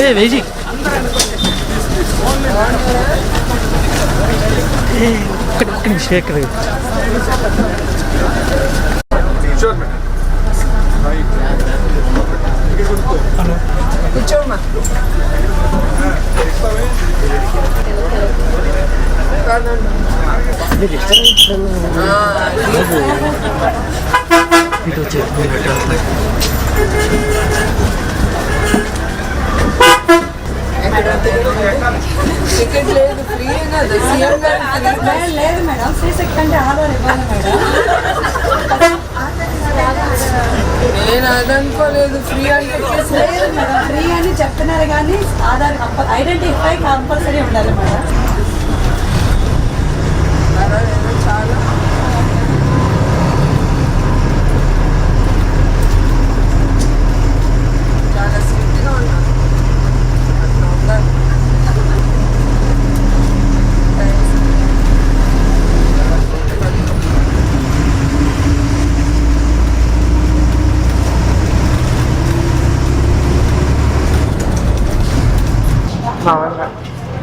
ఏ వేజీ ఒక్క ఒక్క నిమిషం ఎక్కడ కూర్చోమ్మా ఇటు వచ్చి టికెట్ లేదు ఫ్రీ అయినా సీఎం గారు free. లేదు మేడం ఫ్రీ సెక్ట్ అంటే ఆధార్ ఇవ్వాలి మేడం నేను అది అనుకోలేదు ఫ్రీ అంటే ఎక్కేసి లేదు మేడం ఫ్రీ అని చెప్తున్నారు కానీ ఆధార్ ఐడెంటిఫై కంపల్సరీ ఉండాలి మేడం చాలా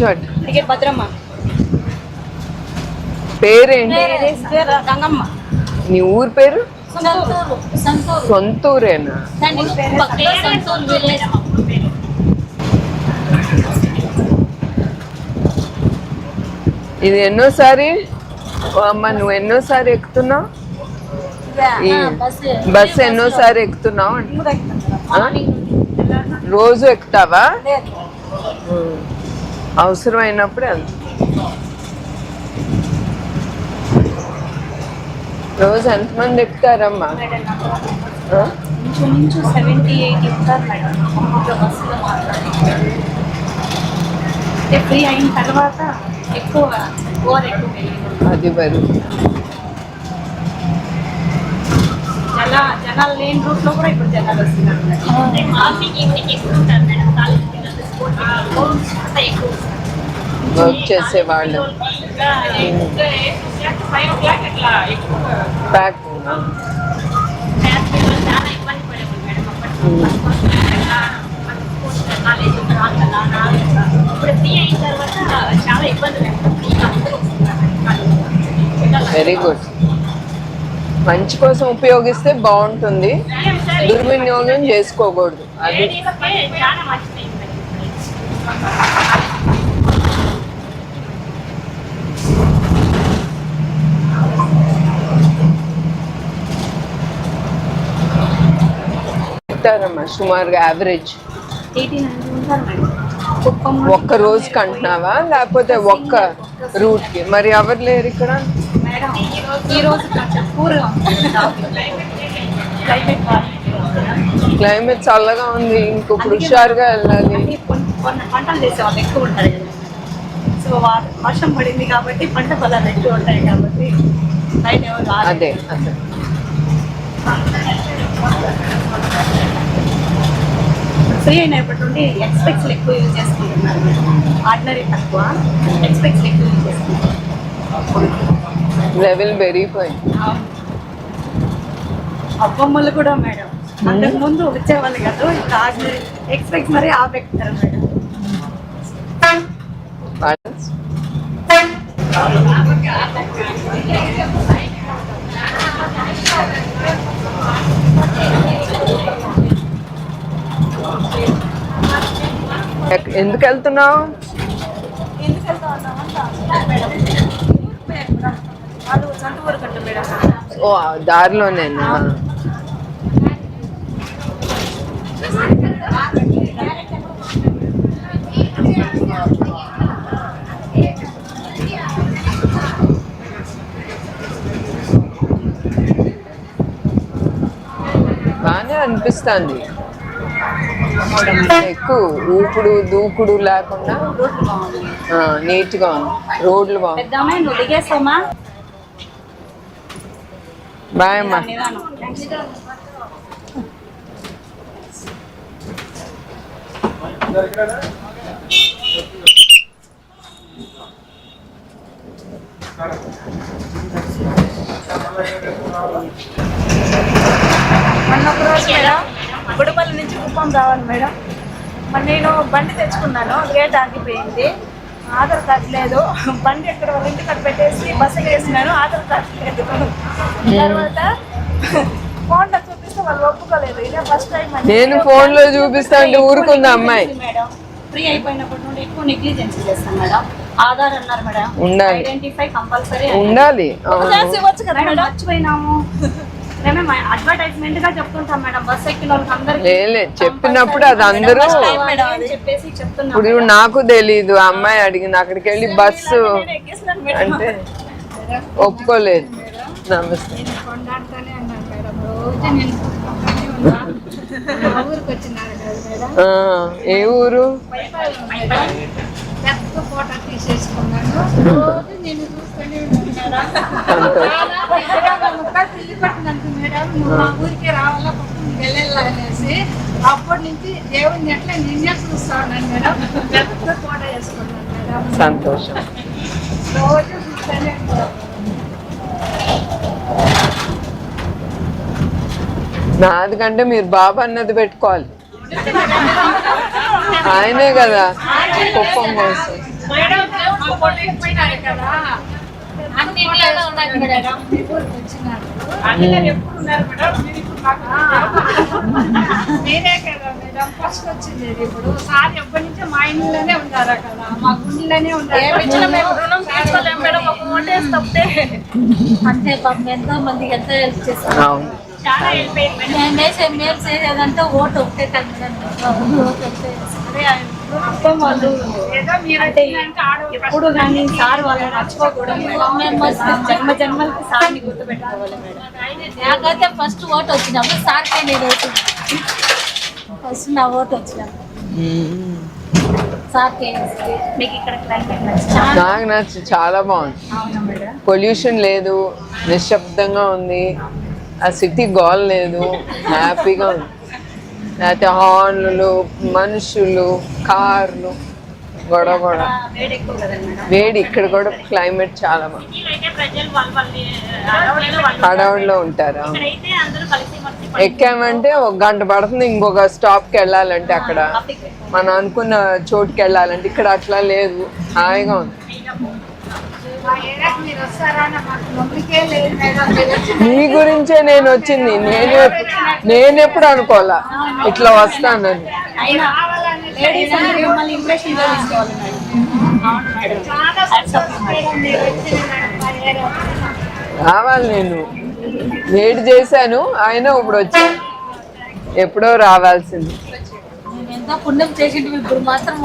కూర్చోండి. టికెట్ భద్రమ్మ. పేరేంటి గంగమ్మ నీ ఊరు పేరు? సంతూరు. సంతూరు. సొంతూరేనా? ఇది ఎన్నోసారి? అమ్మ నువ్వు ఎన్నోసారి ఎక్కుతున్నావు? ఈ బస్ ఎన్నోసారి ఎక్కుతున్నావు? రోజు ఎక్కుతావా? ఉం. అవసరం అయినప్పుడే వెళ్తా. రోజు ఎంతమంది ఎక్కుతారమ్మా ఫ్రీ అయిన తర్వాత ఎక్కువ ఓవర్ ఎక్కువ వెళ్ళింది. అది మరి జన జనాలు లేని రూట్లో కూడా ఇప్పుడు జనాలు వస్తున్నారు. మార్నింగ్ ఈవినింగ్ ఎక్కువ ఉంటారు మేడం కాలేజ్ వర్క్ చేసే వాళ్ళు ప్యాక్ వెరీ గుడ్ మంచి కోసం ఉపయోగిస్తే బాగుంటుంది. దుర్వినియోగం చేసుకోకూడదు. అది చెప్తారమ్మా సుమారుగా యావరేజ్ ఒక్క రోజుకి అంటున్నావా లేకపోతే ఒక్క రూట్కి మరి ఎవరు లేరు ఇక్కడ? క్లైమేట్ చల్లగా ఉంది. ఇంకొకరు హుషారుగా వెళ్ళాలి. పంటలు ఎక్కువ ఉంటారు సో వర్షం పడింది కాబట్టి పంట పొలాలు ఎక్కువ ఉంటాయి కాబట్టి. అదే అదే. ఫ్రీ అయినప్పటి నుండి ఎక్స్పెక్ట్స్ ఎక్కువ యూజ్ చేసుకుంటున్నారు ఆర్డినరీ తక్కువ ఎక్స్పెక్ట్స్ ఎక్కువ యూజ్ చేసుకుంటున్నారు లెవెల్ పెరిగిపోయింది. అబ్బమ్మలు కూడా మేడం. అంతకు ముందు వచ్చేవాళ్ళు కాదు ఇప్పుడు ఆర్డినరీ ఎక్స్పెక్ట్స్ మరీ ఆపెక్తారు మేడం. Balance. ఎక్- ఎందుకు వెళ్తున్నావు? ఓ దారిలోనేనా? బాగానే అనిపిస్తుంది. ఎక్కువ ఊపుడు దూకుడు లేకుండా ఆ, నీట్గా ఉంది. రోడ్లు బాగుంది. బాయ్ అమ్మా. మొన్న ఒక రోజు మేడం గుడిపల్లి నుంచి కుప్పం రావాలి మేడం. మరి నేను బండి తెచ్చుకున్నాను గేట్ ఆగిపోయింది. ఆధార్ కార్డు లేదు. బండి ఎక్కడ వాళ్ళ ఇంటికి అక్కడ పెట్టేసి బస్సులు వేసినాను ఆధార్ కార్డు లేదు. తర్వాత ఫోన్లో చూపిస్తే వాళ్ళు ఒప్పుకోలేదు. ఇదే ఫస్ట్ టైం నేను ఫోన్లో చూపిస్తా అంటే ఊరుకుంది అమ్మాయి? మేడం. ఫ్రీ అయిపోయినప్పటి నుండి ఎక్కువ నెగ్లిజెన్స్ చేస్తాం మేడం. ఆధార్ అన్నారు మేడం. ఉండాలి. ఐడెంటిఫై కంపల్సరీ ఉండాలి. మర్చిపోయినాము. మేమే అడ్వర్టైజ్మెంట్గా చెప్తుంటాం మేడం. బస్ ఎక్కిన వాళ్ళకి అందరికి లేలే చెప్పినప్పుడు అది అందరూ చెప్పేసి చెప్తున్నాం ఇప్పుడు నాకు తెలీదు ఆ అమ్మాయి అడిగింది అక్కడికి వెళ్ళి బస్సు అంటే ఒప్పుకోలేదు. నమస్తే. ఏ ఊరు? పెద్ద ఫోటో తీసేసుకున్నాను రోజు నేను చూస్తూనే ఉన్నాను మేడం ముక్క తిరిగి పట్టినంత మేడం నువ్వు మా ఊరికే రావాలా పక్కన వెళ్ళాలా అనేసి అప్పటి నుంచి దేవుడిని ఎట్లా నిన్నే చూస్తా ఉన్నాను మేడం పెద్ద ఫోటో వేసుకున్నాను మేడం. సంతోషం. రోజు చూస్తూనే ఉంటాను. నాది కంటే మీరు బాబా అన్నది పెట్టుకోవాలి. ఆయనే కదా కుప్పం కోసం. ఇచ్చినారు కదా మేడం. ఫస్ట్ వచ్చింది ఇప్పుడు. సార్ ఎప్పటి నుంచో మా ఇంట్లోనే ఉన్నారా కదా? మా గుండెలోనే ఉన్నారు అంటే పాపం. ఎంతో మందికి ఎంతో హెల్ప్ చేస్తాం అవును. చాలా హెల్ప్ అయింది మేము వేసే మేము చేసేదంటే ఓటు ఒకటే కదా ఓటు ఒకటే. వాళ్ళు అంటే ఎప్పుడు కానీ సార్ వాళ్ళని మర్చిపోకూడదు జన్మ జన్మలకి సార్ని గుర్తుపెట్టుకోవాలి మేడం. నాకైతే ఫస్ట్ ఓటు వచ్చినప్పుడు సార్కే నేను ఓటు. ఫస్ట్ నా ఓటు వచ్చినప్పుడు నాకు నచ్చి చాలా బాగుంది. అవునా మేడం? పొల్యూషన్ లేదు. నిశ్శబ్దంగా ఉంది. ఆ సిటీ గోల్ లేదు. హ్యాపీగా ఉంది. లేకపోతే హార్న్లు మనుషులు కార్లు గొడవ గొడవ వేడి ఇక్కడ కూడా క్లైమేట్ చాలా బాగుంది. హడావుడిలో ఉంటారు? ఎక్కామంటే ఒక గంట పడుతుంది ఇంకొక స్టాప్కి వెళ్ళాలంటే అక్కడ. మనం అనుకున్న చోటుకి వెళ్ళాలంటే ఇక్కడ అట్లా లేదు. హాయిగా ఉంది. మా వచ్చి గురించే నేను వచ్చింది. నేను నేను ఎప్పుడు అనుకోవాలా? ఇట్లా వస్తానని. రావాలి నేను. వేడి చేశాను ఆయన ఇప్పుడు వచ్చాను ఎప్పుడో రావాల్సింది. నేను ఎంతో పుణ్యం ఇప్పుడు మాత్రం.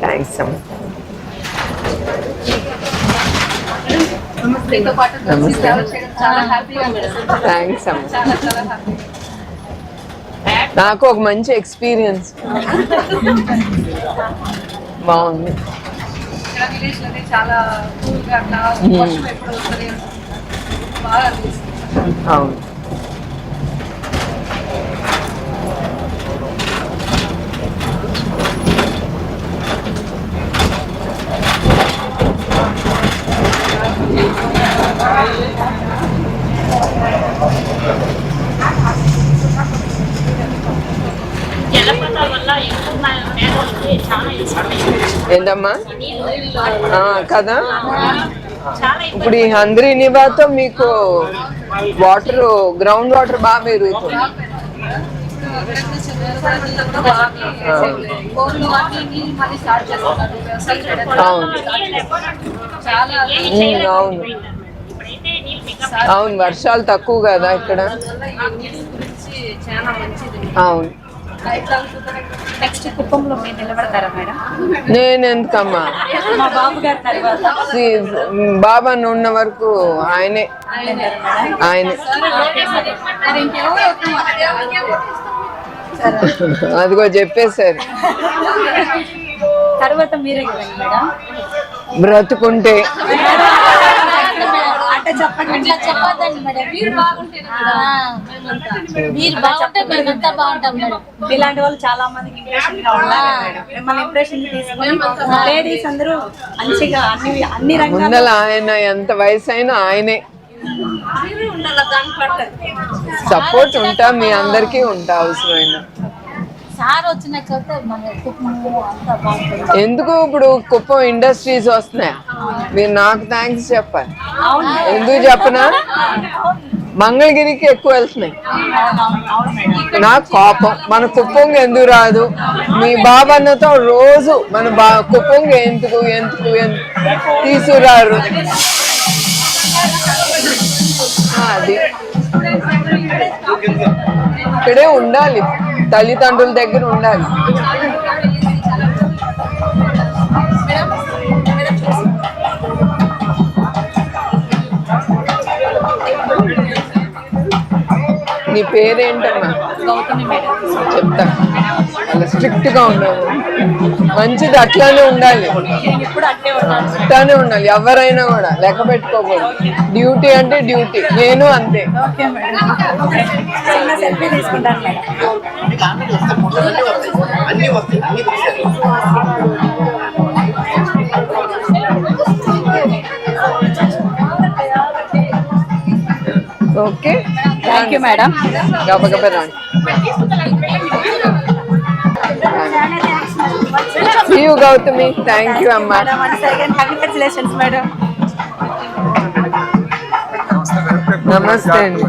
థ్యాంక్స్ థ్యాంక్స్ అమ్మ. నాకు ఒక మంచి ఎక్స్పీరియన్స్. బాగుంది. ఇక్కడ విలేజ్లోనే చాలా కూల్గా అట్లా వర్షం ఎప్పుడు వస్తుంది బాగా అనిపిస్తుంది అవును ఆ, కదా? ఇప్పుడు ఈ హంద్రీ నివాతో మీకు వాటర్ గ్రౌండ్ వాటర్ బాగా పెరుగుతుంది. అవును. అవును. అవును వర్షాలు తక్కువ కదా ఇక్కడ. అవును. నేను ఎందుకమ్మా బాబు ఉన్న వరకు ఆయనే. ఆయనే. అదిగో చెప్పేశారు. తర్వాత మీరే బ్రతుకుంటే. చెప్పండి. అట్లా చెప్పొద్దండి మేడం. మీరు బాగుంటే మీరు బాగుంటే మేమంతా బాగుంటాం మేడం. ఇలాంటి వాళ్ళు చాలా మందికి ఇంప్రెషన్గా ఉండాలి మేడం. మిమ్మల్ని ఇంప్రెషన్ తీసుకొని లేడీస్ అందరూ మంచిగా అన్ని ముందల ఆయన ఎంత వయసు అయినా ఆయనే సపోర్ట్ ఉంటా మీ అందరికీ ఉంటా అవసరమైన. సార్ వచ్చినాకైతే మన కుటుంబం అంతా బాగుంటుంది. ఎందుకు ఇప్పుడు కుప్పం ఇండస్ట్రీస్ వస్తున్నాయా? మీరు నాకు థ్యాంక్స్ చెప్పాలి. ఎందుకు చెప్పనా? మంగళగిరికి ఎక్కువ వెళ్తున్నాయి. నాకు కోపం. మన కుప్పంకి ఎందుకు రాదు? మీ బాబన్నతో రోజు మన బా కుప్పంకి ఎందుకు ఎందుకు తీసుకురారు? అది. ఇక్కడే ఉండాలి. తల్లిదండ్రుల దగ్గర ఉండాలి. నీ పేరేంటమ్మా? గౌతమి మేడం. చెప్తా. అలా స్ట్రిక్ట్గా ఉండాలి. మంచిది అట్లానే ఉండాలి. అట్లానే ఉండాలి. ఎవరైనా కూడా లెక్క పెట్టుకోకూడదు డ్యూటీ అంటే డ్యూటీ. నేను అంతే. ఓకే. థ్యాంక్ యూ మేడం గబగబ రాండి. See you, Gautami thank you అమ్మా. కంగ్రాచులేషన్స్ మేడం నమస్తే అండి